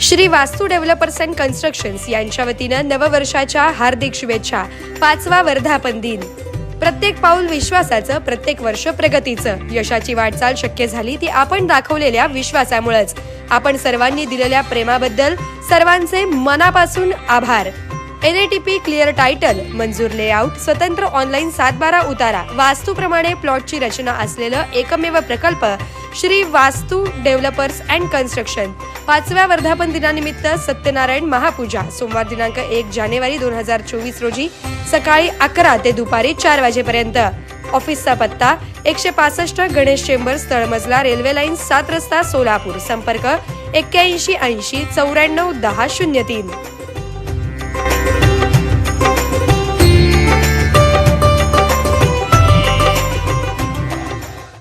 श्री वास्तू developers and constructions यांच्या वतीनं नववर्षाच्या हार्दिक शुभेच्छा. पाचवा वर्धापन दिन. प्रत्येक पाऊल विश्वासाचं प्रत्येक वर्ष प्रगतीचं. यशाची वाटचाल शक्य झाली ती आपण दाखवलेल्या विश्वासामुळेच. आपण सर्वांनी दिलेल्या प्रेमाबद्दल सर्वांचे मनापासून आभार. NATP T P clear title मंजूर लेआउट स्वतंत्र ऑनलाईन सातबारा उतारा. वास्तूप्रमाणे प्लॉटची रचना असलेलं एकमेव प्रकल्प श्री वास्तू डेव्हलपर्स अँड कन्स्ट्रक्शन. पाचव्या वर्धापन दिनानिमित्त सत्यनारायण महापूजा. सोमवार दिनांक एक जानेवारी दोन हजार चोवीस रोजी सकाळी अकरा ते दुपारी चार वाजेपर्यंत. ऑफिसचा पत्ता एकशे पासष्ट गणेश चेंबर स्थळमजला रेल्वे लाईन सात रस्ता सोलापूर. संपर्क एक्क्याऐंशी ऐंशी चौऱ्याण्णव दहा शून्य तीन.